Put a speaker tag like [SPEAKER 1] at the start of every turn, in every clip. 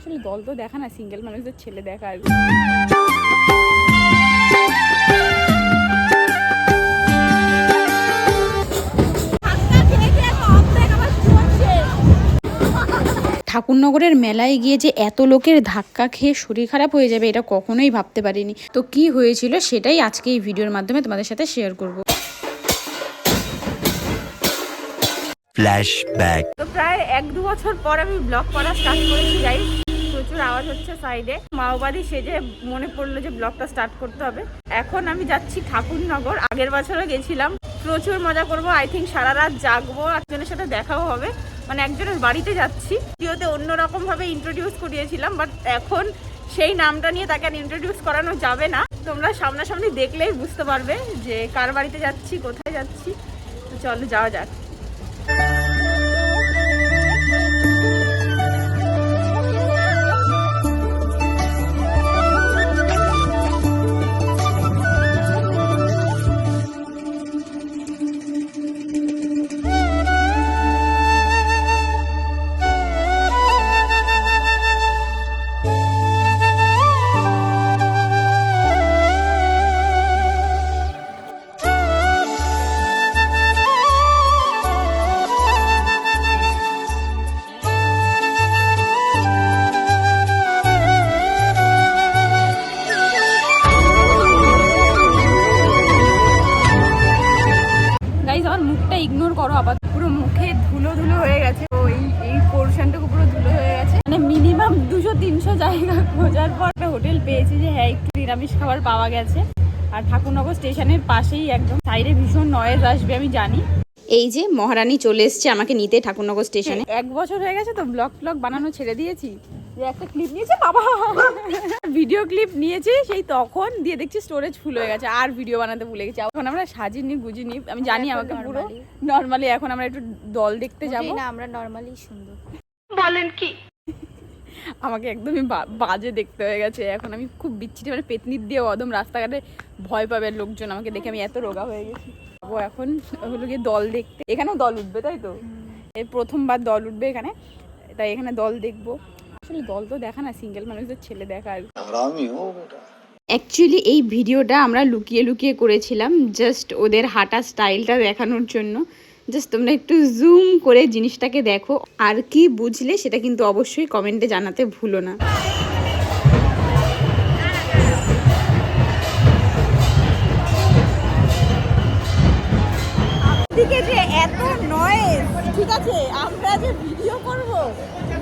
[SPEAKER 1] আসলে দল তো দেখা না সিঙ্গেল মানুষদের ছেলে দেখা আর ঠাকুরনগরের মেলায় গিয়ে যে এত লোকের ধাক্কা খেয়ে শরীর খারাপ হয়ে যাবে এটা কখনোই ভাবতে পারিনি। তো কি হয়েছিল সেটাই আজকে এই ভিডিওর মাধ্যমে তোমাদের সাথে শেয়ার করব।
[SPEAKER 2] Flashback.
[SPEAKER 1] তো প্রায় এক দু বছর পর আমি ব্লগ করা স্টার্ট করেছি যাই প্রচুর আওয়াজ হচ্ছে সাইডে মাওবাদী সেজে মনে পড়ল যে ব্লগটা স্টার্ট করতে হবে। এখন আমি যাচ্ছি ঠাকুরনগর। আগের বছরও গেছিলাম। প্রচুর মজা করব। আই থিঙ্ক সারা রাত জাগবো। একজনের সাথে দেখাও হবে। মানে একজনের বাড়িতে যাচ্ছি। ভিডিওতে অন্যরকম ভাবে ইন্ট্রোডিউস করিয়েছিলাম বাট এখন সেই নামটা নিয়ে তাকে আর ইন্ট্রোডিউস করানো যাবে না। তোমরা সামনাসামনি দেখলেই বুঝতে পারবে যে কার বাড়িতে যাচ্ছি, কোথায় যাচ্ছি। তো চলো যাওয়া যাক। মিনিমাম দুশো তিনশো জায়গা খোঁজার পর একটা হোটেল পেয়েছি যে হ্যাঁ একটু নিরামিষ খাবার পাওয়া গেছে। আর ঠাকুরনগর স্টেশনের পাশেই একদম সাইডে ভীষণ নয়েজ আসবে আমি জানি। এই যে মহারানী চলে এসছে আমাকে নিতে ঠাকুরনগর স্টেশনে। এক বছর হয়ে গেছে তো ব্লগ ফ্লগ বানানো ছেড়ে দিয়েছি। যে একটা ক্লিপ নিয়েছে বাবা! ভিডিও ক্লিপ নিয়েছি সেই তখন দিয়ে দেখছি স্টোরেজ ফুল হয়ে গেছে আর ভিডিও বানাতে ভুলে গেছি। এখন আমরা সাজিনি গুজিনি আমি জানি আমাকে পুরো নর্মালি এখন আমরা একটু দল দেখতে যাব।
[SPEAKER 3] না আমরা নর্মালি সুন্দর।
[SPEAKER 1] আমাকে একদমই বাজে দেখতে হয়ে গেছে। এখন আমি খুব বিচ্ছিরি মানে পেতনির দিয়ে অদম রাস্তাঘাটে ভয় পাবে লোকজন আমাকে দেখে আমি এত রোগা হয়ে গেছি। যাব এখন হলো গিয়ে দল দেখতে। এখানেও দল উঠবে তাই তো? এর প্রথমবার দল উঠবে এখানে তাই এখানে দল দেখব। আসলে দল তো দেখা না সিঙ্গেল মানুষদের ছেলে দেখা আর অ্যাকচুয়ালি এই ভিডিওটা আমরা লুকিয়ে লুকিয়ে করেছিলাম জাস্ট ওদের হাঁটা স্টাইলটা দেখানোর জন্য। জাস্ট তোমরা একটু জুম করে জিনিসটাকে দেখো। আর কি বুঝলে সেটা কিন্তু অবশ্যই কমেন্টে জানাতে ভুলো না। যে এত নয়েজ ঠিক আছে আমরা যে ভিডিও করব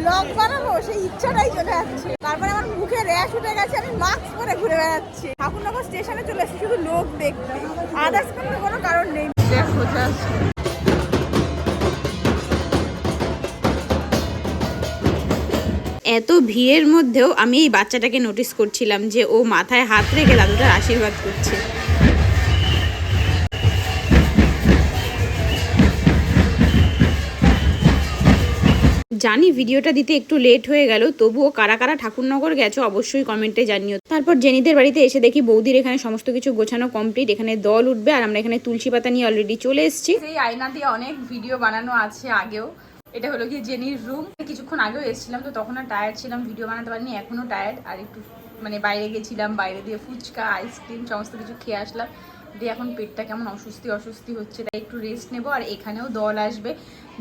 [SPEAKER 1] ব্লগ বানাবো সেই ইচ্ছাটাই চলে যাচ্ছে তারপরে আমার মুখে র্যাশ উঠে গেছে আমি মাস্ক পরে ঘুরে বেড়াচ্ছি। ঠাকুরনগর স্টেশনে চলে এসেছি শুধু লোক দেখতে। আদার্স কোনো কারণ নেই। দেখো এত ভিড়ের মধ্যেও আমি এই বাচ্চাটাকে নোটিস করছিলাম যে ও মাথায় হাত রেখে দাদুটার আশীর্বাদ করছে। জানি ভিডিওটা দিতে একটু লেট হয়ে গেল, তবুও কারা কারা ঠাকুরনগর গেছো অবশ্যই কমেন্টে জানিও। তারপর জেনিদের বাড়িতে এসে দেখি বৌদির এখানে সমস্ত কিছু গোছানো কমপ্লিট এখানে দল উঠবে আর আমরা এখানে তুলসী পাতা নিয়ে অলরেডি চলে এসেছি। সেই আয়না দিয়ে অনেক ভিডিও বানানো আছে আগেও। এটা হলো গিয়ে জেনির রুম কিছুক্ষণ আগেও এসেছিলাম, তো তখন আর টায়ার্ড ছিলাম ভিডিও বানাতে পারিনি এখনও টায়ার্ড আর একটু মানে বাইরে গেছিলাম, বাইরে দিয়ে ফুচকা আইসক্রিম সমস্ত কিছু খেয়ে আসলাম। দিয়ে এখন পেটটা কেমন অস্বস্তি অস্বস্তি হচ্ছে, তাই একটু রেস্ট নেব। আর এখানেও দল আসবে।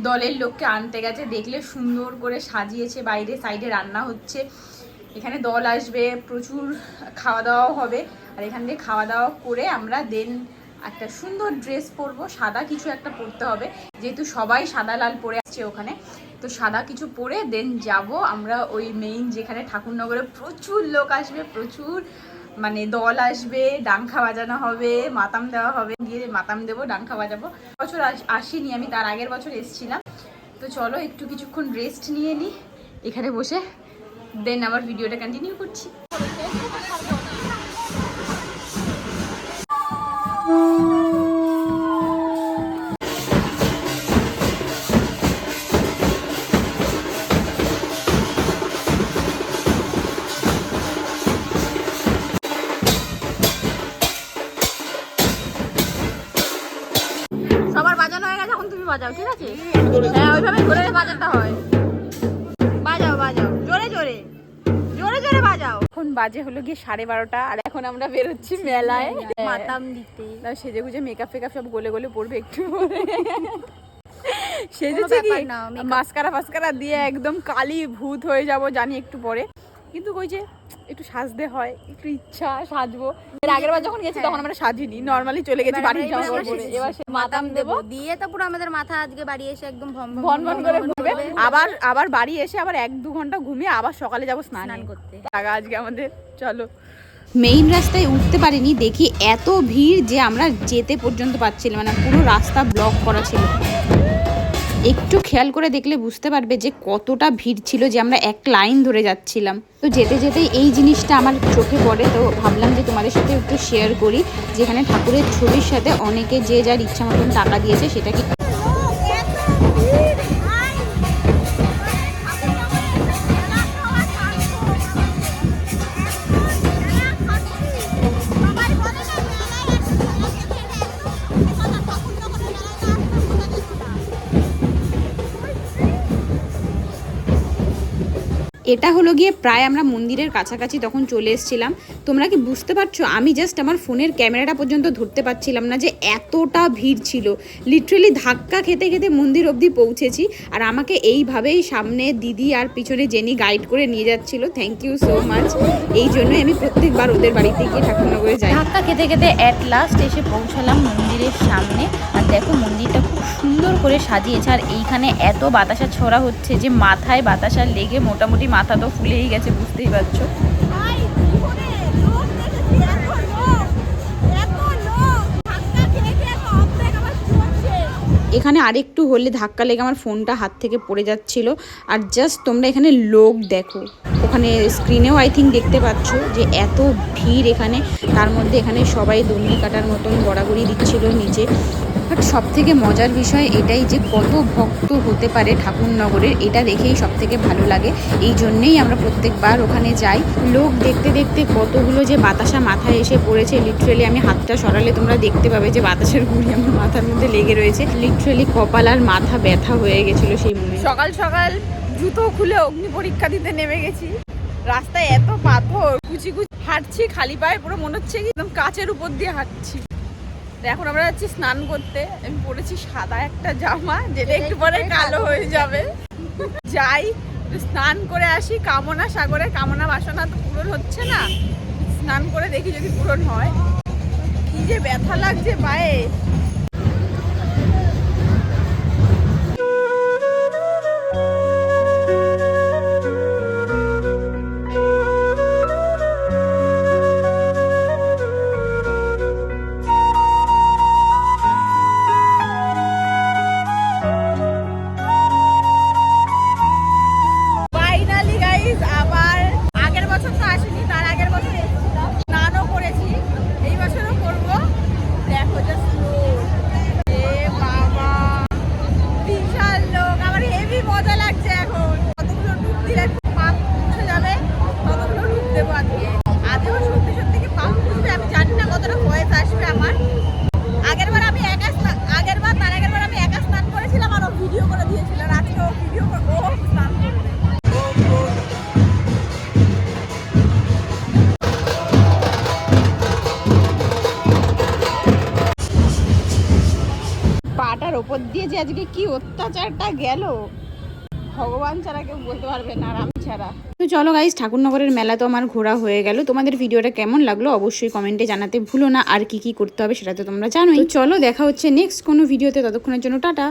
[SPEAKER 1] দলের লোককে আনতে গেছে, দেখলে সুন্দর করে সাজিয়েছে, বাইরে সাইডে রান্না হচ্ছে। এখানে দল আসবে, প্রচুর খাওয়া দাওয়াও হবে। আর এখান থেকে খাওয়া দাওয়া করে আমরা দেন একটা সুন্দর ড্রেস পরবো, সাদা কিছু একটা পরতে হবে। যেহেতু সবাই সাদা লাল পরে আছে ওখানে, তো সাদা কিছু পরে দেন যাব। আমরা ওই মেইন যেখানে ঠাকুরনগরে প্রচুর লোক আসবে, প্রচুর মানে দল আসবে, ডাংখা বাজানো হবে, মাতাম দেওয়া হবে। গিয়ে মাতাম দেবো, ডাংখা বাজাবো। বছর আস- আসিনি, আমি তার আগের বছর এসেছিলাম। তো চলো একটু কিছুক্ষণ রেস্ট নিয়ে নিই এখানে বসে দেন আবার ভিডিওটা কন্টিনিউ করছি। বাজানো হয়ে গেছে এখন তুমি বাজাও ঠিক আছে? হ্যাঁ ওইভাবে বাজাতে হয়। বাজাও বাজাও জোরে জোরে
[SPEAKER 2] জোরে জোরে বাজাও।
[SPEAKER 1] এখন বাজে হলো গিয়ে সাড়ে বারোটা আর এখন আমরা বেরোচ্ছি মেলায়।
[SPEAKER 2] মাতাম দিতে।
[SPEAKER 1] না সেজে গুজে মেকআপ ফেকআপ সব গলে গলে পড়বে একটু সেজেছে কি? মাস্কারা ফাস্কারা দিয়ে একদম কালি ভূত হয়ে যাব জানি একটু পরে। কিন্তু ওই যে একটু সাজতে হয় একটু ইচ্ছা সাজবো। এর আগের বার যখন গেছি তখন আমরা সাজিনি নর্মালি চলে গেছি বাড়ির জামা
[SPEAKER 2] এবার
[SPEAKER 1] কাপড় পরে। এবার
[SPEAKER 2] মাতাম দেবো। দিয়ে তো পুরো আমাদের মাথা আজকে বাড়ি এসে একদম ভম ভম
[SPEAKER 1] ভন ভন করে ঘুরবে। আবার আবার বাড়ি এসে আবার এক দু ঘণ্টা ঘুমিয়ে আবার সকালে যাব স্নান।
[SPEAKER 2] করতে।
[SPEAKER 1] আজকে আমাদের চলো। মেইন রাস্তায় উঠতে পারিনি দেখি এত ভিড় যে আমরা যেতে পর্যন্ত পাচ্ছিলাম মানে পুরো রাস্তা ব্লক করা ছিল। একটু খেয়াল করে দেখলে বুঝতে পারবে যে কতটা ভিড় ছিল যে আমরা এক লাইন ধরে যাচ্ছিলাম। তো যেতে যেতে এই জিনিসটা আমার চোখে পড়ে, তো ভাবলাম যে তোমাদের সাথে একটু শেয়ার করি, যেখানে ঠাকুরের ছবির সাথে অনেকে যে যার ইচ্ছা মতন টাকা দিয়েছে সেটা এটা হলো গিয়ে প্রায় আমরা মন্দিরের কাছাকাছি তখন চলে এসেছিলাম। তোমরা কি বুঝতে পারছ? আমি জাস্ট আমার ফোনের ক্যামেরাটা পর্যন্ত ধরতে পারছিলাম না যে এতটা ভিড় ছিল। লিটারেলি ধাক্কা খেতে খেতে মন্দির অবধি পৌঁছেছি। আর আমাকে এইভাবেই সামনে দিদি আর পিছনে জেনি গাইড করে নিয়ে যাচ্ছিল। থ্যাংক ইউ সো মাচ এই জন্যই আমি প্রত্যেকবার ওদের বাড়িতে গিয়ে ঠাকুরনগরে যাই।
[SPEAKER 3] ধাক্কা খেতে খেতে অ্যাট লাস্ট এসে পৌঁছালাম মন্দিরের সামনে। আর দেখো মন্দিরটা খুব সুন্দর করে সাজিয়েছে। আর এইখানে এত বাতাসা ছড়া হচ্ছে যে মাথায় বাতাসা লেগে মোটামুটি মাথা তো ফুলেই গেছে বুঝতেই পারছ?
[SPEAKER 1] এখানে আরেকটু হলে ধাক্কা লেগে আমার ফোনটা হাত থেকে পড়ে যাচ্ছিল। আর জাস্ট তোমরা এখানে লোক দেখো। ওখানে স্ক্রিনেও আই থিঙ্ক দেখতে পাচ্ছ যে এত ভিড় এখানে। তার মধ্যে এখানে সবাই দণ্ডি কাটার মতন গড়াগড়ি দিচ্ছিল নিচে। বাট সব থেকে মজার বিষয় এটাই যে কত ভক্ত হতে পারে ঠাকুরনগরের, এটা দেখেই সব থেকে ভালো লাগে। এই জন্যেই আমরা প্রত্যেকবার ওখানে যাই। লোক দেখতে দেখতে কতগুলো যে বাতাসা মাথায় এসে পড়েছে। লিটারেলি আমি হাতটা সরালে তোমরা দেখতে পাবে যে বাতাসের গুড়ি আমার মাথার মধ্যে লেগে রয়েছে। লিটারেলি কপাল আর মাথা ব্যথা হয়ে গেছিল সেই মনে সকাল সকাল জুতো খুলে অগ্নি পরীক্ষা দিতে নেমে গেছি। রাস্তায় এত পাথর, কুচি কুচি হাঁটছি খালি পায়ে, পুরো মনে হচ্ছে একদম কাচের উপর দিয়ে হাঁটছি। এখন আমরা যাচ্ছি স্নান করতে। আমি পরেছি সাদা একটা জামা যেটা একটু পরে কালো হয়ে যাবে। যাই স্নান করে আসি কামনা সাগরে। কামনা বাসনা তো পূরণ হচ্ছে না। স্নান করে দেখি যদি পূরণ হয়। কি যে ব্যথা লাগছে পায়ে। পাটার ওপর দিয়ে যে আজকে কি অত্যাচারটা গেল, ভগবান ছাড়া কেউ বলতে পারবে না আর আমি ছাড়া। তো চলো গাইজ ঠাকুরনগরের মেলা তো আমার ঘোরা হয়ে গেল। তোমাদের ভিডিওটা কেমন লাগল অবশ্যই কমেন্টে জানাতে ভুলো না। আর কি কি করতে হবে সেটা তো তোমরা জানোই। চলো দেখা হচ্ছে নেক্সট কোনো ভিডিওতে ততক্ষণের জন্য টাটা।